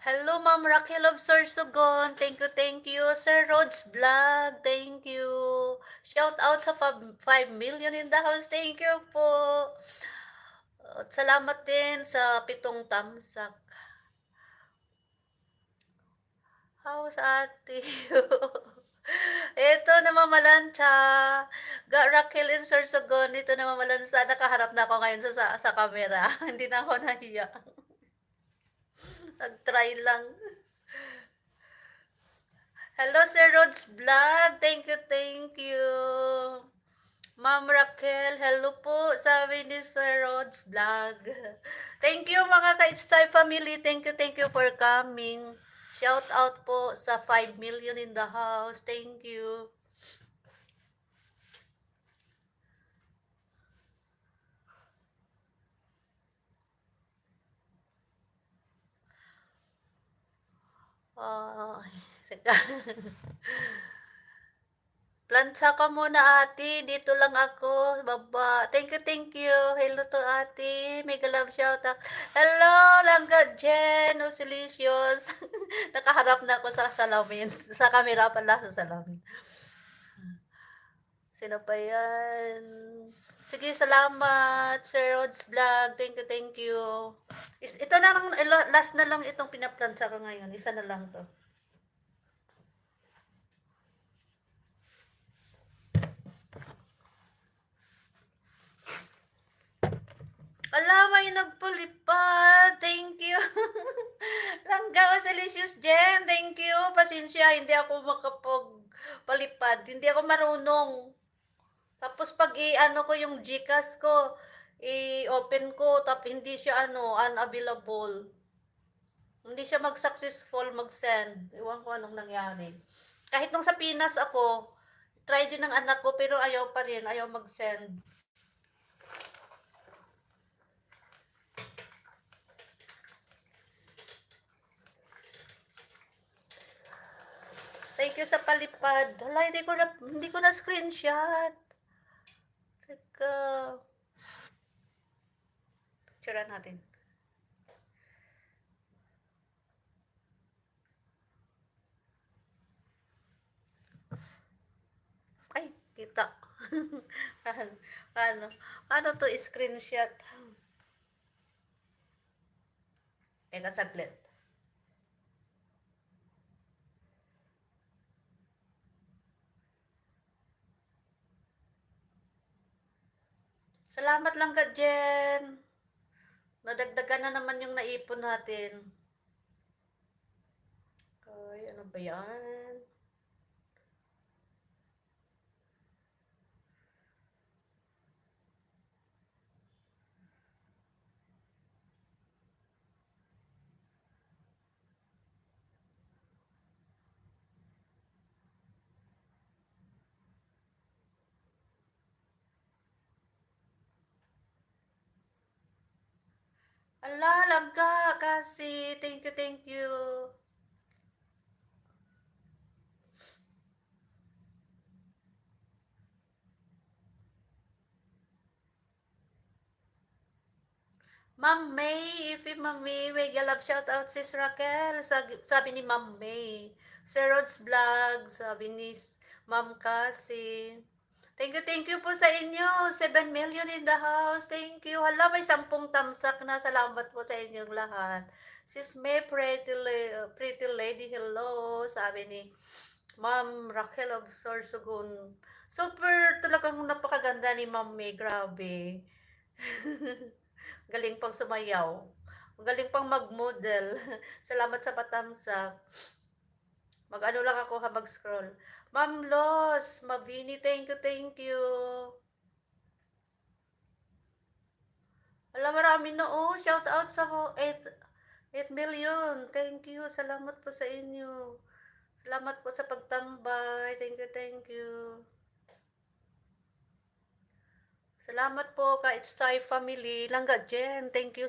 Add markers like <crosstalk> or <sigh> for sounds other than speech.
Hello, Ma'am Raquel of Sorsogon. Thank you, thank you. Sir Rod's Vlog, thank you. Shout out sa 5 million in the house. Thank you po. At salamat din sa pitong tamsak. How's ate? <laughs> Ito namamalansya. Ga Raquel in Sorsogon. Ito namamalansya. Nakaharap na ako ngayon sa, sa, sa camera. <laughs> Hindi na ako nahiya. Nag-try lang. Hello, Sir Rod's Vlog. Thank you, thank you. Ma'am Raquel, hello po, sabi ni Sir Rod's Vlog. Thank you mga ka-It's Time family. Thank you, thank you for coming. Shout out po sa 5 million in the house. Thank you. Ay, sika. <laughs> Plancha ka muna ate, dito lang ako, baba. Thank you, thank you. Hello to ate, mega love shout out. Hello, Langga Jen, Osilicious. <laughs> Nakaharap na ako sa salamin. Sa camera pala, sa salamin. Sino pa yan? Sige, salamat, Sir Rod's Vlog. Thank you, thank you. Is, ito na lang, last na lang itong pinaplantsa ko ngayon. Isa na lang to. Ala, may nagpulipad. Thank you. <laughs> Langga Salicious Jen. Thank you. Pasensya, hindi ako makapagpalipad. Hindi ako marunong. Tapos pag i-ano ko yung Gcash ko, i-open ko, tap hindi siya ano, unavailable. Hindi siya mag-successful mag-send. Iwan ko anong nangyari. Kahit nung sa Pinas ako, try din ng anak ko, pero ayaw pa rin, ayaw mag-send. Thank you sa palipad. Hala, hindi ko na, hindi ko na screenshot. Teka. Picture natin. Ay, kita. paano, <laughs> paano, paano to screenshot? Teka, saglit. Salamat lang ka, Jen. Nadagdagan na naman yung naipon natin. Ay, ano ba yan? Ala, langga kasi. Thank you, thank you. Ma'am May, if Ma'am May, may galap shout out sis Raquel, sabi, ni Ma'am May. Sir Rod's Vlog, sabi ni Ma'am Cassie. Thank you, thank you po sa inyo. 7 million in the house. Thank you. Hala, may sampung tamsak na. Salamat po sa inyong lahat. Sis May, pretty, la- pretty lady, hello. Sabi ni Ma'am Raquel of Sorsogon. Super talagang napakaganda ni Ma'am May. Grabe. <laughs> Galing pang sumayaw. Galing pang mag-model. <laughs> Salamat sa patamsak. Mag-ano lang ako habang scroll. Ma'am Los, Mavini, thank you, thank you. Alam, marami na oh. Shout out sa ko. 8, 8 million. Thank you. Salamat po sa inyo. Salamat po sa pagtambay. Thank you, thank you. Salamat po ka It's Thai family. Langga Jen. Thank you